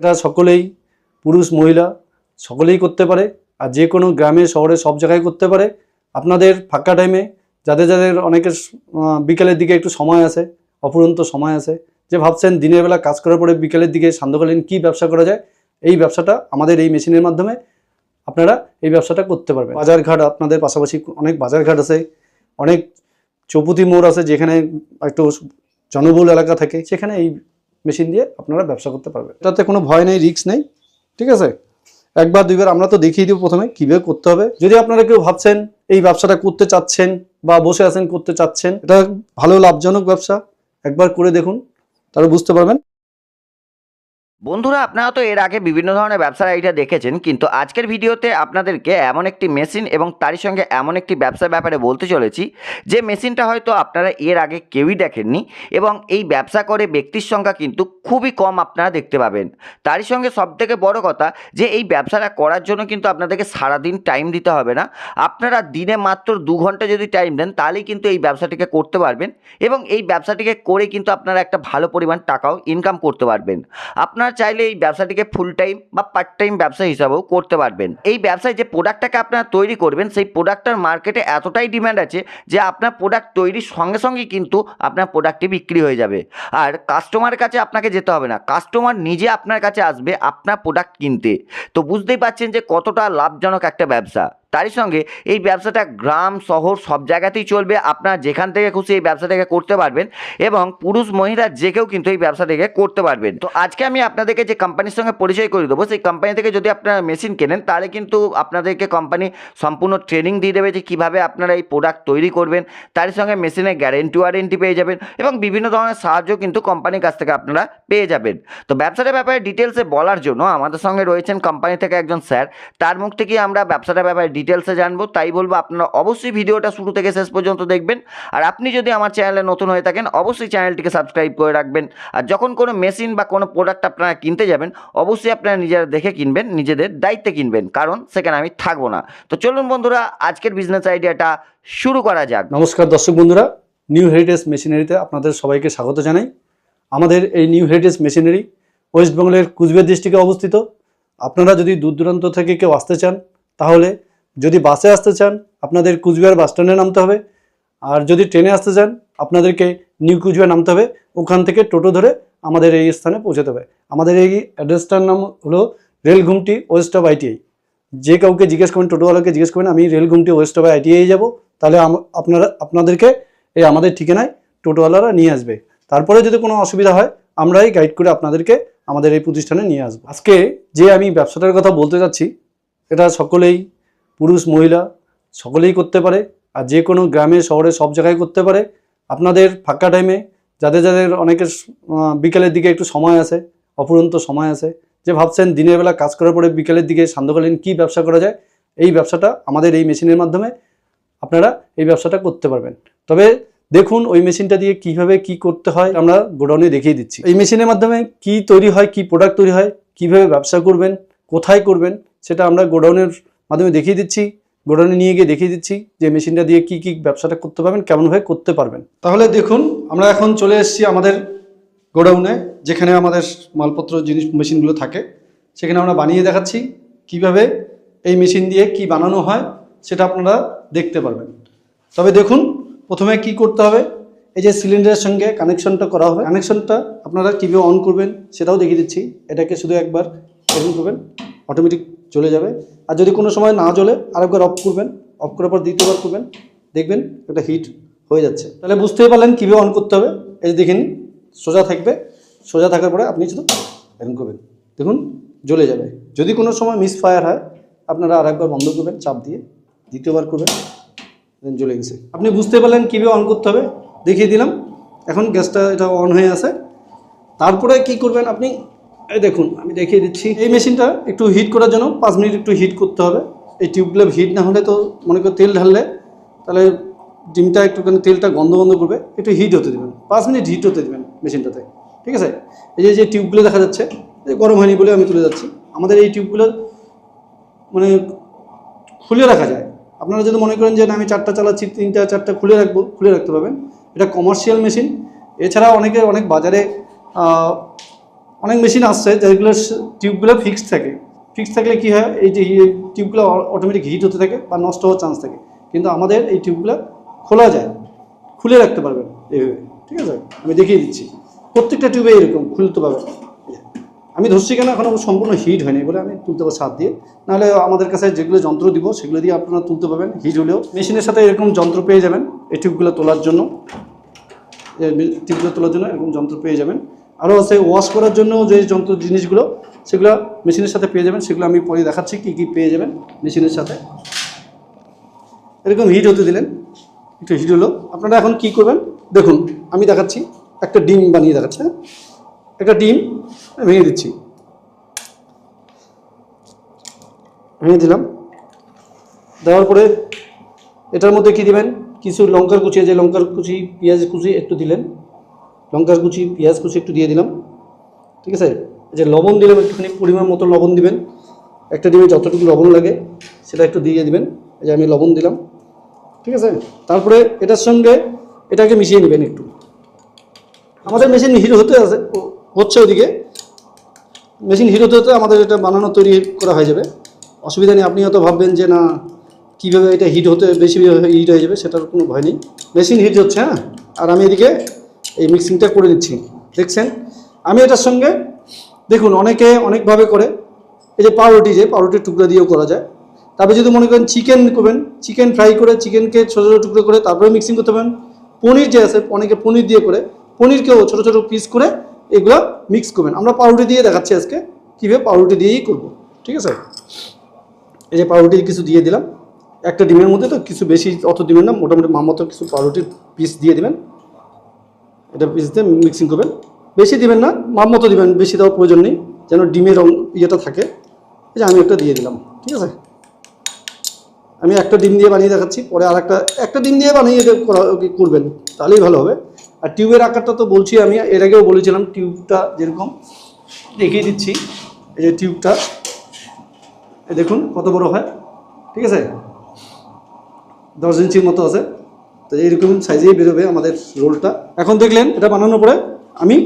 এটা সকলেই, পুরুষ, মহিলা, সকলেই করতে পারে আর যে কোনো গ্রামে, শহরে, সব জায়গায় করতে পারে। আপনাদের ফাঁকা টাইমে যাদের যাদের অনেকের বিকেলের দিকে একটু সময় আছে অপুরন্ত সময় আছে, যে ভাবছেন দিনের বেলা কাজ করার পরে বিকেলের দিকে সান্ধ্যকালীন কী ব্যবসা করা যায়, এই ব্যবসাটা আমাদের এই মেশিনের মাধ্যমে আপনারা এই ব্যবসাটা করতে পারবেন। বাজারঘাট আপনাদের পাশাপাশি অনেক বাজারঘাট আছে, অনেক চৌপতি মোড় আছে যেখানে একটু জনবহুল এলাকা থাকে, সেখানে এই মেশিন দিয়ে আপনারা ব্যবসা করতে পারবেন। এটাতে কোনো ভয় নেই রিক্স নেই, ঠিক আছে? একবার, দুইবার আমরা তো দেখিয়ে দিব প্রথমে কীভাবে করতে হবে। যদি আপনারা কেউ ভাবছেন এই ব্যবসাটা করতে চাচ্ছেন বা বসে আছেন, করতে চাচ্ছেন, এটা ভালো লাভজনক ব্যবসা, একবার করে দেখুন তারা বুঝতে পারবেন। বন্ধুরা, আপনারা তো এর আগে বিভিন্ন ধরনের ব্যবসার আইডিয়া দেখেছেন, কিন্তু আজকের ভিডিওতে আপনাদেরকে এমন একটি মেশিন এবং তারই সঙ্গে এমন একটি ব্যবসার ব্যাপারে বলতে চলেছি, যে মেশিনটা হয়তো আপনারা এর আগে কেউই দেখেননি এবং এই ব্যবসা করে ব্যক্তির সংখ্যা কিন্তু খুবই কম আপনারা দেখতে পাবেন। তারই সঙ্গে সবথেকে বড় কথা, যে এই ব্যবসাটা করার জন্য কিন্তু আপনাদেরকে সারাদিন টাইম দিতে হবে না। আপনারা দিনে মাত্র দু ঘণ্টা যদি টাইম দেন, তাহলেই কিন্তু এই ব্যবসাটিকে করতে পারবেন এবং এই ব্যবসাটিকে করে কিন্তু আপনারা একটা ভালো পরিমাণ টাকাও ইনকাম করতে পারবেন। আপনারা চাইলে এই ব্যবসাটিকে ফুল টাইম বা পার্ট টাইম ব্যবসা হিসাবেও করতে পারবেন। এই ব্যবসায় যে প্রোডাক্টটাকে আপনারা তৈরি করবেন, সেই প্রোডাক্টটার মার্কেটে এতটাই ডিম্যান্ড আছে যে আপনার প্রোডাক্ট তৈরির সঙ্গে সঙ্গে কিন্তু আপনার প্রোডাক্টটি বিক্রি হয়ে যাবে। আর কাস্টমারের কাছে আপনাকে যেতে হবে না। কাস্টমার নিজে আপনার কাছে আসবে আপনার প্রোডাক্ট কিনতে। তো বুঝতেই পারছেন যে কতটা লাভজনক একটা ব্যবসা। তারই সঙ্গে এই ব্যবসাটা গ্রাম, শহর সব জায়গাতেই চলবে। আপনারা যেখান থেকে খুশি এই ব্যবসাটাকে করতে পারবেন এবং পুরুষ, মহিলা যে কেউ কিন্তু এই ব্যবসাটাকে করতে পারবেন। তো আজকে আমি আপনাদেরকে যে কোম্পানির সঙ্গে পরিচয় করে দেবো, সেই কোম্পানি থেকে যদি আপনারা মেশিন কেনেন, তাহলে কিন্তু আপনাদেরকে কোম্পানি সম্পূর্ণ ট্রেনিং দিয়ে দেবে যে কীভাবে আপনারা এই প্রোডাক্ট তৈরি করবেন। তারই সঙ্গে মেশিনের গ্যারেন্টি ওয়ারেন্টি পেয়ে যাবেন এবং বিভিন্ন ধরনের সাহায্য কিন্তু কোম্পানির কাছ থেকে আপনারা পেয়ে যাবেন। তো ব্যবসাটার ব্যাপারে ডিটেলসে বলার জন্য আমাদের সঙ্গে রয়েছেন কোম্পানি থেকে একজন স্যার তার মুখ থেকেই আমরা ব্যবসাটার ব্যাপারে ডিটেলসে জানব, তাই বলব আপনারা অবশ্যই ভিডিওটা শুরু থেকে শেষ পর্যন্ত দেখবেন। আর আপনি যদি আমার চ্যানেলে নতুন হয়ে থাকেন, অবশ্যই চ্যানেলটিকে সাবস্ক্রাইব করে রাখবেন। আর যখন কোনো মেশিন বা কোনো প্রোডাক্ট আপনারা কিনতে যাবেন, অবশ্যই আপনারা নিজেরা দেখে কিনবেন, নিজেদের দায়িত্বে কিনবেন। কারণ সেখানে আমি থাকব না। তো চলুন বন্ধুরা, আজকের বিজনেস আইডিয়াটা শুরু করা যাক। নমস্কার দর্শক বন্ধুরা নিউ হেরিটেজ মেশিনারিতে আপনাদের সবাইকে স্বাগত জানাই। আমাদের এই নিউ হেরিটেজ মেশিনারি ওয়েস্ট বেঙ্গলের কুচবিহার ডিস্ট্রিক্টে অবস্থিত। আপনারা যদি দূর দূরান্ত থেকে কেউ আসতে চান, তাহলে যদি বাসে আসতে চান, আপনাদের কুচবিহার বাস স্ট্যান্ডে নামতে হবে। আর যদি ট্রেনে আসতে চান, আপনাদেরকে নিউ কুচবিহার নামতে হবে। ওখান থেকে টোটো ধরে আমাদের এই স্থানে পৌঁছাতে হবে। আমাদের এই অ্যাড্রেসটার নাম হলো রেলঘুমটি ওয়েস্ট অফ আইটিআই যে কাউকে জিজ্ঞেস করবেন, টোটোওয়ালাকে জিজ্ঞেস করবেন, আমি রেলঘুমটি ওয়েস্ট অফ আইটিআই যাব। তাহলে আপনারা, আপনাদেরকে এই আমাদের ঠিকানায় টোটোওয়ালারা নিয়ে আসবে। তারপরে যদি কোনো অসুবিধা হয় আমরাই গাইড করে আপনাদেরকে আমাদের এই প্রতিষ্ঠানে নিয়ে আসব। আজকে যে আমি ব্যবসাটার কথা বলতে যাচ্ছি, এটা সকলেই পুরুষ, মহিলা, সকলেই করতে পারে আর যে কোনো গ্রামে, শহরে, সব জায়গায় করতে পারে। আপনাদের ফাঁকা টাইমে যাদের যাদের অনেকের বিকেলের দিকে একটু সময় আছে অপুরন্ত সময় আছে, যে ভাবছেন দিনের বেলা কাজ করার পরে বিকেলের দিকে সান্ধ্যকালীন কী ব্যবসা করা যায়, এই ব্যবসাটা আমাদের এই মেশিনের মাধ্যমে আপনারা এই ব্যবসাটা করতে পারবেন। তবে দেখুন ওই মেশিনটা দিয়ে কীভাবে কি করতে হয়, আমরা গোডাউনে দেখিয়ে দিচ্ছি। এই মেশিনের মাধ্যমে কি তৈরি হয়, কি প্রোডাক্ট তৈরি হয়, কীভাবে ব্যবসা করবেন, কোথায় করবেন, সেটা আমরা গোডাউনের মাধ্যমে দেখিয়ে দিচ্ছি গোডাউনে নিয়ে গিয়ে দেখিয়ে দিচ্ছি যে মেশিনটা দিয়ে কি কি ব্যবসাটা করতে পারবেন কেমনভাবে করতে পারবেন। তাহলে দেখুন, আমরা এখন চলে এসেছি আমাদের গোডাউনে, যেখানে আমাদের মালপত্র জিনিস মেশিনগুলো থাকে। সেখানে আমরা বানিয়ে দেখাচ্ছি কীভাবে এই মেশিন দিয়ে কি বানানো হয়, সেটা আপনারা দেখতে পারবেন। তবে দেখুন, প্রথমে কি করতে হবে, এই যে সিলিন্ডারের সঙ্গে কানেকশনটা করা হবে। কানেকশনটা আপনারা কীভাবে অন করবেন, সেটাও দেখিয়ে দিচ্ছি। এটাকে শুধু একবার করবেন অটোমেটিক চলে যাবে। আর যদি কোনো সময় না জ্বলে আরেকবার অফ করবেন অফ করার পর দ্বিতীয়বার করবেন, দেখবেন একটা হিট হয়ে যাচ্ছে। তাহলে বুঝতেই পারলেন কীভাবে অন করতে হবে। এই দেখে নিন সোজা থাকবে। সোজা থাকার পরে আপনি শুধু এরকম করবেন। দেখুন, জ্বলে যাবে। যদি কোনো সময় মিস ফায়ার হয়, আপনারা আরেকবার বন্ধ করবেন, চাপ দিয়ে দ্বিতীয়বার করবেন দেন জ্বলে গেছে। আপনি বুঝতে পারলেন কীভাবে অন করতে হবে। দেখিয়ে দিলাম। এখন গ্যাসটা এটা অন হয়ে আছে। তারপরে কি করবেন আপনি? এই দেখুন, আমি দেখিয়ে দিচ্ছি। এই মেশিনটা একটু হিট করার জন্য পাঁচ মিনিট একটু হিট করতে হবে। এই টিউবগুলো হিট না হলে তো মনে করো তেল ঢাললে তাহলে ডিমটা একটুখানি তেলটা গন্ধ গন্ধ করবে, একটু হিট হতে দেবেন। পাঁচ মিনিট হিট হতে দেবেন মেশিনটাতে, ঠিক আছে? এই যে যে টিউবগুলো দেখা যাচ্ছে, এই গরম হয়নি বলে আমি তুলে যাচ্ছি। আমাদের এই টিউবগুলো মানে খুলে রাখা যায়। আপনারা যদি মনে করেন যে, না, আমি চারটা চালাচ্ছি, তিনটা, চারটা খুলে রাখব, খুলে রাখতে পারবেন। এটা কমার্শিয়াল মেশিন এছাড়া অনেকে অনেক বাজারে অনেক মেশিন আসছে যেগুলো টিউবগুলো ফিক্সড থাকে। ফিক্সড থাকলে কি হয়? এই যে টিউবগুলো অটোমেটিক হিট হতে থাকে বা নষ্ট হওয়ার চান্স থাকে। কিন্তু আমাদের এই টিউবগুলো খোলা যায়। খুলে রাখতে পারবেন এইভাবে, ঠিক আছে? আমি দেখিয়ে দিচ্ছি। প্রত্যেকটা টিউবে এরকম খুলতে পারবেন আমি ধরছি কেন? এখন সম্পূর্ণ হিট হয়নি বলে আমি তুলতে পারব ছাদ দিয়ে। নাহলে আমাদের কাছে যেগুলো যন্ত্র দিব, সেগুলো দিয়ে আপনারা তুলতে পারবেন। হিট হলেও মেশিনের সাথে এরকম যন্ত্র পেয়ে যাবেন। এই টিউবগুলো তোলার জন্য। টিউবগুলো তোলার জন্য এরকম যন্ত্র পেয়ে যাবেন। আরও আছে ওয়াশ করার জন্য যে যন্ত্র জিনিসগুলো, সেগুলো মেশিনের সাথে পেয়ে যাবেন। সেগুলো আমি পরে দেখাচ্ছি কী কী পেয়ে যাবেন মেশিনের সাথে। এরকম হিট হতে দিলেন। একটু হিট হলো। আপনারা এখন কি করবেন? দেখুন, আমি দেখাচ্ছি। একটা ডিম বানিয়ে দেখাচ্ছি হ্যাঁ? একটা ডিম ভেঙে দিচ্ছি। ভেঙে দিলাম। দেওয়ার পরে এটার মধ্যে কি দিবেন? কিছু লঙ্কার কুচি, যে লঙ্কার কুচি, পেঁয়াজ কুচি একটু দিলেন। লঙ্কার কুচি, পেঁয়াজ কুচি একটু দিয়ে দিলাম। ঠিক আছে? যে লবণ দিলাম, একটুখানি পরিমাণ মতো লবণ দিবেন। একটা ডিমে যতটুকু লবণ লাগে, সেটা একটু দিয়ে দিবেন। এই যে আমি লবণ দিলাম। ঠিক আছে? তারপরে এটার সঙ্গে এটাকে মিশিয়ে নেবেন একটু। আমাদের মেশিন হিরো হতে আছে হচ্ছে ওদিকে। মেশিন হিরো হতে আমাদের এটা বানানো, তৈরি করা হয়ে যাবে। অসুবিধা নেই, আপনি হয়তো ভাববেন যে না, কীভাবে এটা হিট হতে, বেশি হিট হয়ে যাবে, সেটার কোনো ভয় নেই। মেশিন হিট হচ্ছে হ্যাঁ? আর আমি এদিকে এই মিক্সিংটা করে দিচ্ছি দেখছেন? আমি এটার সঙ্গে, দেখুন, অনেকে অনেকভাবে করে। এই যে পাউরুটি যে, পাউরুটির টুকরা দিয়েও করা যায়। তারপরে যদি মনে করেন চিকেন করবেন চিকেন ফ্রাই করে চিকেনকে ছোটো ছোটো টুকরো করে তারপরে মিক্সিং করতে পারেন। পনির যে আছে, অনেকে পনির দিয়ে করে, পনিরকেও ছোটো ছোটো পিস করে এগুলো মিক্স করবেন। আমরা পাউরুটি দিয়ে দেখাচ্ছি আজকে কীভাবে পাউরুটি দিয়েই করব। ঠিক আছে? এই যে পাউরুটি কিছু দিয়ে দিলাম। একটা ডিমের মধ্যে তো কিছু বেশি অত দিবেন না, মোটামুটি মামতো কিছু পাউরুটির পিস দিয়ে দিবেন। এটা পিস দিয়ে মিক্সিং করবেন। বেশি দিবেন না, মাপ মতো দিবেন, বেশি দেওয়ার প্রয়োজন নেই, যেন ডিমের ইয়েটা থাকে। এই যে আমি একটা দিয়ে দিলাম, ঠিক আছে? আমি একটা ডিম দিয়ে বানিয়ে দেখাচ্ছি, পরে আর একটা একটা ডিম দিয়ে বানিয়ে করা- করবেন, তাহলেই ভালো হবে। আর টিউবের আকারটা তো বলছি আমি, এর আগেও বলেছিলাম, টিউবটা যেরকম, দেখিয়ে দিচ্ছি, এই যে টিউবটা। দেখুন, কত বড় হয়, ঠিক আছে? দশ ইঞ্চির মতো আছে। তো এইরকম সাইজেই বেরোবে আমাদের রোলটা এখন দেখলেন এটা বানানোর পরে আমি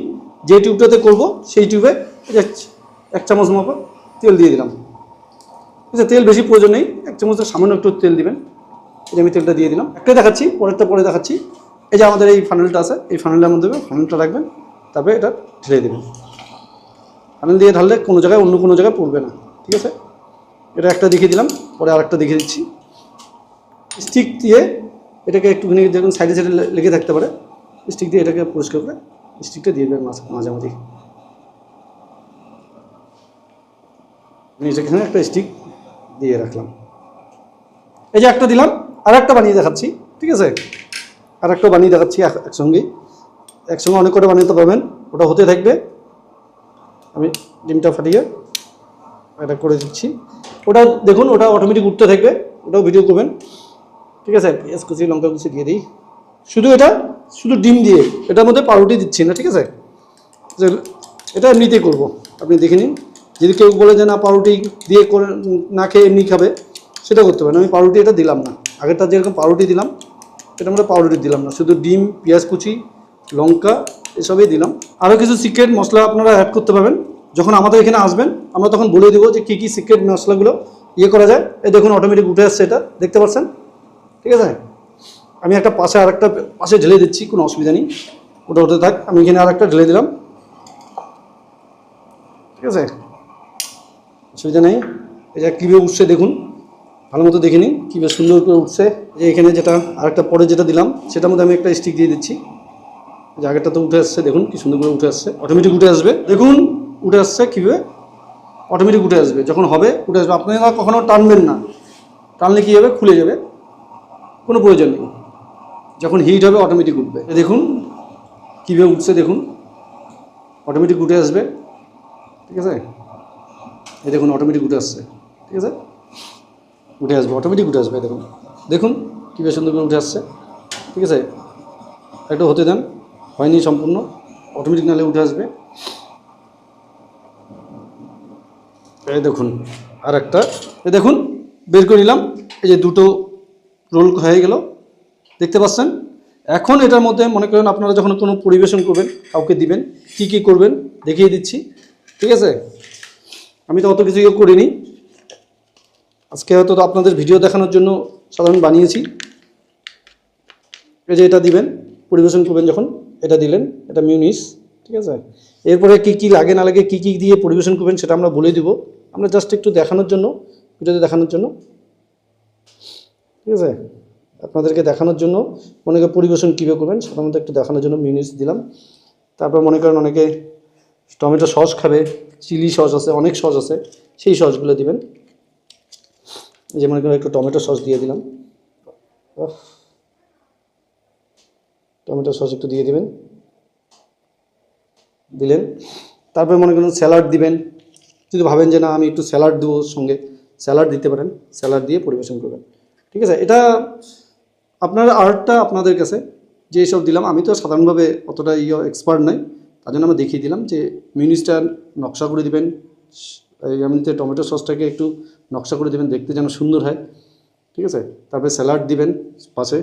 যে টিউবটাতে করব, সেই টিউবে এক চামচ মতো তেল দিয়ে দিলাম। আছে, তেল বেশি প্রয়োজন নেই, এক চামচের সামান্য একটু তেল দিবেন। যে আমি তেলটা দিয়ে দিলাম। একটাই দেখাচ্ছি, পরেরটা পরে দেখাচ্ছি। এই যে আমাদের এই ফানেলটা আছে, এই ফানেলের মধ্যে ফানেলটা রাখবেন, তারপরে এটা ঢেলে দেবেন। ফানেল দিয়ে ঢাললে কোনো জায়গায়, অন্য কোনো জায়গায় পড়বে না। ঠিক আছে? এটা একটা দেখিয়ে দিলাম, পরে আরেকটা দেখিয়ে দিচ্ছি। স্টিক দিয়ে এটাকে একটুখানি দেখুন সাইডে সাইডে লেগে থাকতে পারে। স্টিক দিয়ে এটাকে পরিষ্কার করে স্টিকটা দিয়ে দেবেন মাঝ- মাঝামাঝি। এখানে একটা স্টিক দিয়ে রাখলাম। এই যে একটা দিলাম আর একটা বানিয়ে দেখাচ্ছি, ঠিক আছে? আর একটা বানিয়ে দেখাচ্ছি এক- একসঙ্গেই একসঙ্গে অনেক কটা বানাতে পারবেন ওটা হতে থাকবে। আমি ডিমটা ফাটিয়ে এটা করে দিচ্ছি। ওটা দেখুন, ওটা অটোমেটিক উঠতে থাকবে, ওটাও ভিডিও করবেন। ঠিক আছে, পেঁয়াজ কুচি, লঙ্কা কুচি দিয়ে দিই। শুধু এটা, শুধু ডিম দিয়ে, এটার মধ্যে পাউরুটি দিচ্ছি না, ঠিক আছে? এটা এমনিতেই করব, আপনি দেখে নিন। যদি কেউ বলে যে না, পাউরুটি দিয়ে করে না খেয়ে এমনি খাবে, সেটা করতে পারেন। আমি পাউরুটি এটা দিলাম না। আগেরটা যেরকম পাউরুটি দিলাম এটা আমরা পাউরুটি দিলাম না। শুধু ডিম, পেঁয়াজ কুচি, লঙ্কা, এসবই দিলাম। আরও কিছু সিক্রেট মশলা আপনারা অ্যাড করতে পারবেন। যখন আমাদের এখানে আসবেন, আমরা তখন বলে দেবো যে কী কী সিক্রেট মশলাগুলো ইয়ে করা যায়। এই দেখুন অটোমেটিক উঠে আসছে এটা। দেখতে পাচ্ছেন? ঠিক আছে? আমি একটা পাশে আরেকটা পাশে ঢেলে দিচ্ছি, কোনো অসুবিধা নেই। ওটা ওটা থাক, আমি এখানে আর একটা ঢেলে দিলাম। ঠিক আছে? অসুবিধা নেই। এটা কীভাবে উঠছে দেখুন। ভালো মতো দেখে কীভাবে সুন্দর করে উঠছে। যে এখানে যেটা আরেকটা পরে যেটা দিলাম, সেটার মধ্যে আমি একটা স্টিক দিয়ে দিচ্ছি। যে আগেরটা তো উঠে আসছে, দেখুন কি সুন্দর করে উঠে আসছে। অটোমেটিক উঠে আসবে। দেখুন, উঠে আসছে কীভাবে? অটোমেটিক উঠে আসবে। যখন হবে, উঠে আসবে। আপনারা কখনো টানবেন না। টানলে কী হবে? খুলে যাবে। কোনো প্রয়োজন নেই। যখন হিট হবে অটোমেটিক উঠবে। দেখুন কীভাবে উঠছে দেখুন। অটোমেটিক উঠে আসবে। ঠিক আছে? এ দেখুন অটোমেটিক উঠে আসছে। ঠিক আছে? উঠে আসবে অটোমেটিক উঠে আসবে দেখুন। দেখুন কীভাবে সুন্দর করে উঠে আসছে। ঠিক আছে? একটু হতে দেন, হয়নি সম্পূর্ণ। অটোমেটিক নালে উঠে আসবে। এই দেখুন আর একটা এ দেখুন, বের করে নিলাম। এই যে দুটো রোল হয়ে গেল। দেখতে পাচ্ছেন? এখন এটার মধ্যে মনে করেন আপনারা যখন কোনো পরিবেশন করবেন, কাউকে দিবেন, কি কি করবেন, দেখিয়ে দিচ্ছি। ঠিক আছে? আমি তো অত কিছু করিনি। আজকে হয়তো আপনাদের ভিডিও দেখানোর জন্য সাধারণ বানিয়েছি। এই যে এটা দিবেন, পরিবেশন করবেন যখন, এটা দিলেন, এটা মিউনিস, ঠিক আছে? এরপরে কি কি লাগে, না লাগে, কি কি দিয়ে পরিবেশন করবেন সেটা আমরা বলে দিব। আমরা জাস্ট একটু দেখানোর জন্য, ভিডিওতে দেখানোর জন্য ঠিক আছে? আপনাদেরকে দেখানোর জন্য, মনে করেন পরিবেশন কীভাবে করবেন, সাধারণত একটু দেখানোর জন্য মিউনিস দিলাম। তারপর মনে করেন অনেকে টমেটো সস খাবে, চিলি সস আছে, অনেক সস আছে, সেই সসগুলো দিবেন। যে মনে করেন একটু টমেটো সস দিয়ে দিলাম। টমেটো সস একটু দিয়ে দিবেন। দিলেন। তারপরে মনে করেন স্যালাড দিবেন। যদি ভাবেন যে না, আমি একটু স্যালাড দেবো সঙ্গে, স্যালাড দিতে পারেন। স্যালাড দিয়ে পরিবেশন করবেন। ঠিক আছে? এটা আপনার আর্টটা আপনাদের কাছে, যে সব দিলাম, আমি তো সাধারণভাবে অতটা ইয়ে এক্সপার্ট নাই তার জন্য আমি দেখিয়ে দিলাম যে মিউনিসটা নকশা করে দিবেন এমনিতে টমেটো সসটাকে একটু নকশা করে দেবেন, দেখতে যেন সুন্দর হয়, ঠিক আছে? তারপরে স্যালাড দিবেন পাশে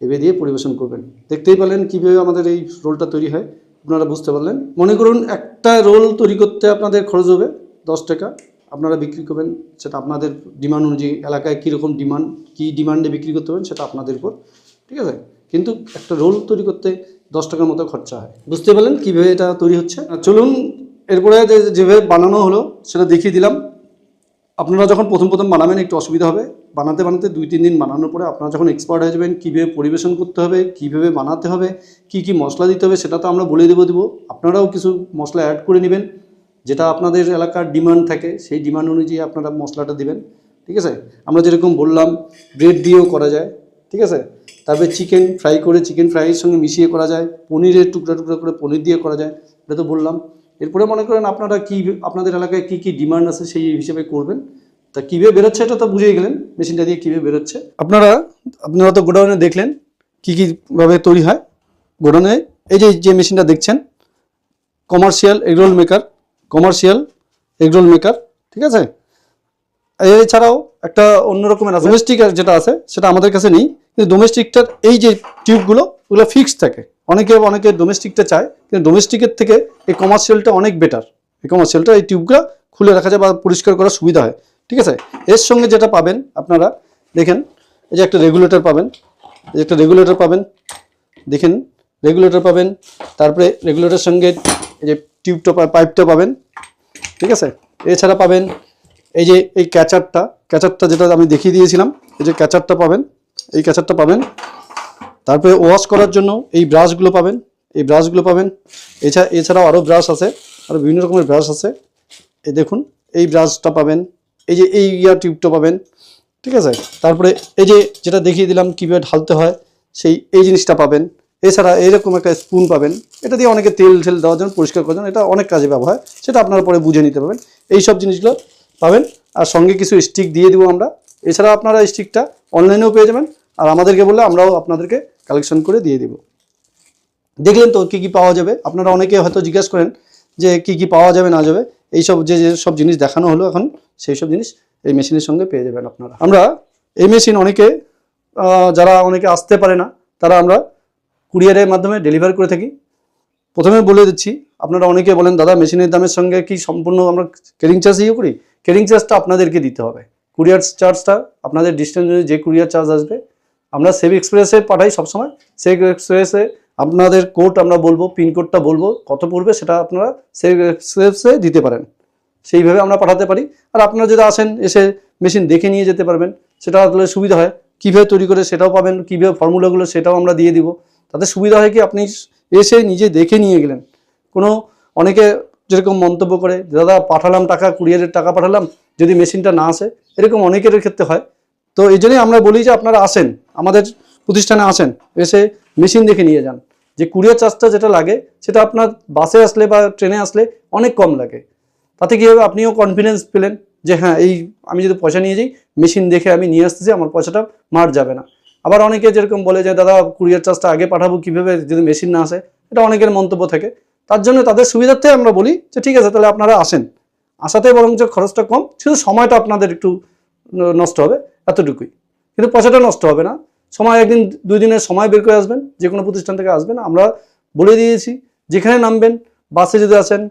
এভাবে দিয়ে পরিবেশন করবেন। দেখতেই পেলেন কীভাবে আমাদের এই রোলটা তৈরি হয়, আপনারা বুঝতে পারলেন। মনে করুন একটা রোল তৈরি করতে আপনাদের খরচ হবে দশ টাকা আপনারা বিক্রি করবেন, সেটা আপনাদের ডিমান্ড অনুযায়ী এলাকায় কীরকম ডিমান্ড কী ডিমান্ডে বিক্রি করতে পারেন সেটা আপনাদের উপর, ঠিক আছে? কিন্তু একটা রোল তৈরি করতে দশ টাকার মতো খরচা হয়। বুঝতে পারলেন কীভাবে এটা তৈরি হচ্ছে? চলুন, এরপরে যেভাবে বানানো হলো, সেটা দেখিয়ে দিলাম। আপনারা যখন প্রথম প্রথম বানাবেন, একটু অসুবিধা হবে। বানাতে বানাতে দুই, তিন দিন বানানোর পরে আপনারা যখন এক্সপার্ট হয়ে যাবেন, কীভাবে পরিবেশন করতে হবে, কীভাবে বানাতে হবে, কি কি মশলা দিতে হবে, সেটা তো আমরা বলে দেবো দেবো। আপনারাও কিছু মশলা অ্যাড করে নেবেন। যেটা আপনাদের এলাকার ডিমান্ড থাকে, সেই ডিমান্ড অনুযায়ী আপনারা মশলাটা দিবেন, ঠিক আছে? আমরা যেরকম বললাম ব্রেড দিয়েও করা যায়, ঠিক আছে? তারপরে চিকেন ফ্রাই করে চিকেন ফ্রাইয়ের সঙ্গে মিশিয়ে করা যায়, পনিরের টুকরা টুকরা করে পনির দিয়ে করা যায়, এটা তো বললাম। এরপরে মনে করেন আপনারা কি, আপনাদের এলাকায় কি কি ডিমান্ড আছে সেই হিসেবে করবেন? তা কীভাবে বেরোচ্ছে এটা তো বুঝেই গেলেন, মেশিনটা দিয়ে কীভাবে বেরোচ্ছে। আপনারা আপনারা তো গোডাউনে দেখলেন কী কীভাবে তৈরি হয়। গোডাউনে এই যে যে মেশিনটা দেখছেন commercial egg roll maker commercial egg roll maker ঠিক আছে? এছাড়াও একটা অন্যরকমের ডোমেস্টিক যেটা আছে সেটা আমাদের কাছে নেই। কিন্তু ডোমেস্টিকটার এই যে টিউবগুলো ওগুলো ফিক্সড থাকে। অনেকে অনেকে ডোমেস্টিকটা চায় কিন্তু ডোমেস্টিকের থেকে এই কমার্শিয়ালটা অনেক বেটার এই কমার্শিয়ালটা এই টিউবগুলো খুলে রাখা যায় বা পরিষ্কার করার সুবিধা হয়। ঠিক আছে? এর সঙ্গে যেটা পাবেন আপনারা দেখেন এই যে একটা রেগুলেটর পাবেন। এই যে একটা রেগুলেটর পাবেন। দেখেন রেগুলেটর পাবেন। তারপরে রেগুলেটরের সঙ্গে এই যে টিউবটা পাইপটা পাবেন, ঠিক আছে? এছাড়া পাবেন এই যে এই ক্যাচারটা ক্যাচারটা যেটা আমি দেখিয়ে দিয়েছিলাম, এই যে ক্যাচারটা পাবেন, এই ক্যাচারটা পাবেন। তারপরে ওয়াশ করার জন্য এই ব্রাশগুলো পাবেন, এই ব্রাশগুলো পাবেন। এছাড়া এছাড়াও আরও ব্রাশ আছে আরও বিভিন্ন রকমের ব্রাশ আছে। এই দেখুন, এই ব্রাশটা পাবেন, এই যে এই ইয়ার টিউবটা পাবেন, ঠিক আছে? তারপরে এই যে যেটা দেখিয়ে দিলাম কীভাবে ঢালতে হয়, সেই, এই জিনিসটা পাবেন। এছাড়া এইরকম একটা স্পুন পাবেন। এটা দিয়ে অনেকে তেল ঠেল দেওয়ার জন্য পরিষ্কার করার জন্য এটা অনেক কাজে ব্যবহার সেটা আপনারা পরে বুঝে নিতে পারবেন। এই সব জিনিসগুলো পাবেন। আর সঙ্গে কিছু স্টিক দিয়ে দেবো আমরা। এছাড়া আপনারা স্টিকটা অনলাইনেও পেয়ে যাবেন। আর আমাদেরকে বললে আমরাও আপনাদেরকে কালেকশন করে দিয়ে দেবো। দেখলেন তো কী কী পাওয়া যাবে? আপনারা অনেকে হয়তো জিজ্ঞেস করেন যে কি কি পাওয়া যাবে, না যাবে। এই সব যে যে সব জিনিস দেখানো হলো এখন, সেই সব জিনিস এই মেশিনের সঙ্গে পেয়ে যাবেন আপনারা। আমরা এই মেশিন অনেকে যারা অনেকে আসতে পারে না, তারা আমরা কুরিয়ারের মাধ্যমে ডেলিভার করে থাকি। প্রথমে বলে দিচ্ছি, আপনারা অনেকে বলেন, দাদা মেশিনের দামের সঙ্গে কি সম্পূর্ণ আমরা কেরিং চার্জ ইয়ে করি? কেরিং চার্জটা আপনাদেরকে দিতে হবে। কুরিয়ার চার্জটা আপনাদের ডিস্টেন্স যে কুরিয়ার চার্জ আসবে, আমরা সেভ এক্সপ্রেসে পাঠাই সবসময়। সেভ এক্সপ্রেসে আপনাদের কোড আমরা বলব পিনকোডটা বলব, কত পড়বে সেটা আপনারা সেভ এক্সপ্রেসে দিতে পারেন। সেইভাবে আমরা পাঠাতে পারি। আর আপনারা যদি আসেন, এসে মেশিন দেখে নিয়ে যেতে পারবেন, সেটা আসলে সুবিধা হয়। কীভাবে তৈরি করে সেটাও পাবেন, কীভাবে ফর্মুলাগুলো সেটাও আমরা দিয়ে দিব। তাতে সুবিধা হয় কি আপনি এসে নিজে দেখে নিয়ে গেলেন। কোনো অনেকে যেরকম মন্তব্য করে, দাদা, পাঠালাম টাকা, কুরিয়ারের টাকা পাঠালাম, যদি মেশিনটা না আসে। এরকম অনেকের ক্ষেত্রে হয়। তো এই জন্যই আমরা বলি যে আপনারা আসেন, আমাদের প্রতিষ্ঠানে আসেন, এসে মেশিন দেখে নিয়ে যান। যে কুরিয়ার চার্জটা যেটা লাগে, সেটা আপনার বাসে আসলে বা ট্রেনে আসলে অনেক কম লাগে। তাতে কী হবে? আপনিও কনফিডেন্স পেলেন যে হ্যাঁ এই আমি যদি পয়সা নিয়ে যাই, মেশিন দেখে আমি নিয়ে আসতেছি, আমার পয়সাটা মার যাবে না। আবার অনেকে যেরকম বলে যে, দাদা, কুরিয়ার চার্জটা আগে পাঠাবো, কীভাবে যদি মেশিন না আসে? এটা অনেকের মন্তব্য থাকে। তার জন্য তাদের সুবিধার্থে আমরা বলি যে, ঠিক আছে, তাহলে আপনারা আসেন। আসাতে বরঞ্চ খরচটা কম, শুধু সময়টা আপনাদের একটু নষ্ট হবে, এতটুকুই। কিন্তু পয়সাটা নষ্ট হবে না। সময় একদিন, দুই দিনের সময় বের করে আসবেন যে কোনো প্রতিষ্ঠান থেকে আসবেন। আমরা বলে দিয়েছি, যেখানে নামবেন, বাসে যদি আসেন,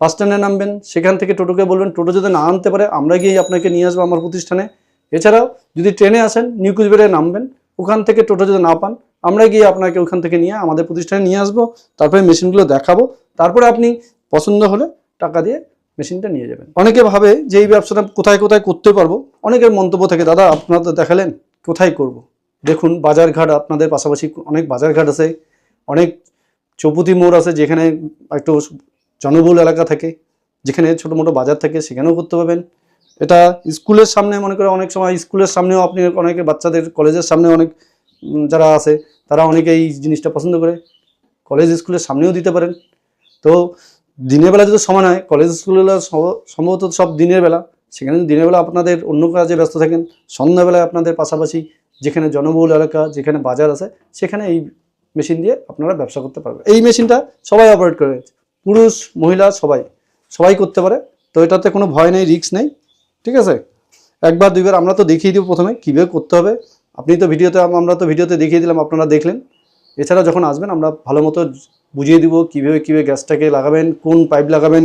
বাস স্ট্যান্ডে নামবেন, সেখান থেকে টোটোকে বলবেন, টোটো যদি না আনতে পারে, আমরা গিয়ে আপনাকে নিয়ে আসব আমার প্রতিষ্ঠানে। এছাড়াও যদি ট্রেনে আসেন, নিউ কুচবিহারে নামবেন ওখান থেকে টোটো যদি না পান, আমরা গিয়ে আপনাকে ওখান থেকে নিয়ে আমাদের প্রতিষ্ঠানে নিয়ে আসব, তারপরে মেশিনগুলো দেখাবো, তারপরে আপনি পছন্দ হলে টাকা দিয়ে মেশিনটা নিয়ে যাবেন। অনেকে ভাবে যে এই ব্যবসাটা কোথায় কোথায় করতে পারব। অনেকের মন্তব্য থাকে, দাদা, আপনারা তো দেখালেন, কোথায় করব। দেখুন, বাজারঘাট আপনাদের পাশাপাশি অনেক বাজারঘাট আছে, অনেক চৌপতি মোড় আছে যেখানে একটু জনবহুল এলাকা থাকে, যেখানে ছোটো মোটো বাজার থাকে, সেখানেও করতে পারবেন। এটা স্কুলের সামনে, মনে করে অনেক সময় স্কুলের সামনেও আপনি অনেকে বাচ্চাদের, কলেজের সামনে অনেক যারা আছে, তারা অনেকে এই জিনিসটা পছন্দ করে। কলেজ স্কুলের সামনেও দিতে পারেন। তো দিনের বেলা যদি সময় হয় কলেজ স্কুলগুলো সম- সম্ভবত সব দিনের বেলা। সেখানে দিনের বেলা আপনাদের অন্য কাজে ব্যস্ত থাকেন, সন্ধ্যাবেলায় আপনাদের পাশাপাশি যেখানে জনবহুল এলাকা, যেখানে বাজার আছে, সেখানে এই মেশিন দিয়ে আপনারা ব্যবসা করতে পারবেন। এই মেশিনটা সবাই অপারেট করে। পুরুষ, মহিলা, সবাই সবাই করতে পারে। তো এটাতে কোনো ভয় নেই, রিস্ক নেই। ঠিক আছে? একবার, দুইবার আমরা তো দেখিয়ে দিব প্রথমে কীভাবে করতে হবে। আপনি তো ভিডিওতে, আমরা তো ভিডিওতে দেখিয়ে দিলাম, আপনারা দেখলেন। এছাড়া যখন আসবেন, আমরা ভালো মতো বুঝিয়ে দিব কীভাবে কীভাবে গ্যাসটাকে লাগাবেন, কোন পাইপ লাগাবেন,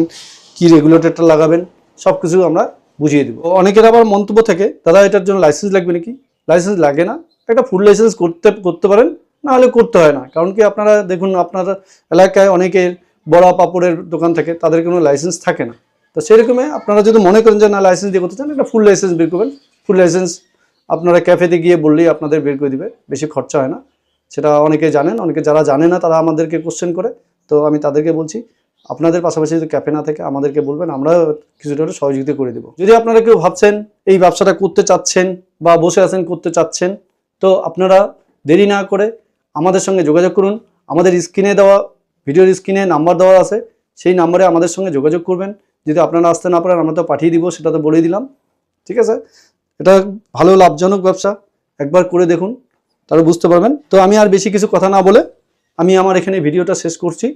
কী রেগুলেটরটা লাগাবেন সব কিছু আমরা বুঝিয়ে দিব। অনেকের আবার মন্তব্য থেকে, দাদা, এটার জন্য লাইসেন্স লাগবে নাকি? লাইসেন্স লাগে না। একটা ফুল লাইসেন্স করতে করতে পারেন, না হলে করতে হয় না। কারণ কি আপনারা, দেখুন, আপনার এলাকায় অনেকের বড়া পাপড়ের দোকান থাকে, তাদের কোনো লাইসেন্স থাকে না। তো সেরকমই আপনারা যদি মনে করেন যে না লাইসেন্স দিয়ে করতে চান, একটা ফুল লাইসেন্স বের করবেন। ফুল লাইসেন্স আপনারা ক্যাফেতে গিয়ে বললেই আপনাদের বের করে দিবে, বেশি খরচা হয় না। সেটা অনেকে জানেন, অনেকে যারা জানে না, তারা আমাদেরকে কোশ্চেন করে। তো আমি তাদেরকে বলছি, আপনাদের পাশাপাশি যদি ক্যাফে না থাকে, আমাদেরকে বলবেন, আমরা কিছুটা সহযোগিতা করে দেবো। যদি আপনারা কেউ ভাবছেন, এই ব্যবসাটা করতে চাচ্ছেন বা বসে আছেন, করতে চাচ্ছেন, তো আপনারা দেরি না করে আমাদের সঙ্গে যোগাযোগ করুন। আমাদের স্ক্রিনে দেওয়া ভিডিওর স্ক্রিনে নাম্বার দেওয়া আছে, সেই নাম্বারে আমাদের সঙ্গে যোগাযোগ করবেন। যদি আপনারা আসতে না পারেন, আমরা তো পাঠিয়ে দিব, সেটা তো বলেই দিলাম। ঠিক আছে? এটা ভালো লাভজনক ব্যবসা। একবার করে দেখুন, তাহলে বুঝতে পারবেন। তো আমি আর বেশি কিছু কথা না বলে আমি আমার এখানে ভিডিওটা শেষ করছি।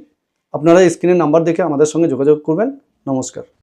আপনারা স্ক্রিনের নাম্বার দেখে আমাদের সঙ্গে যোগাযোগ করবেন। নমস্কার।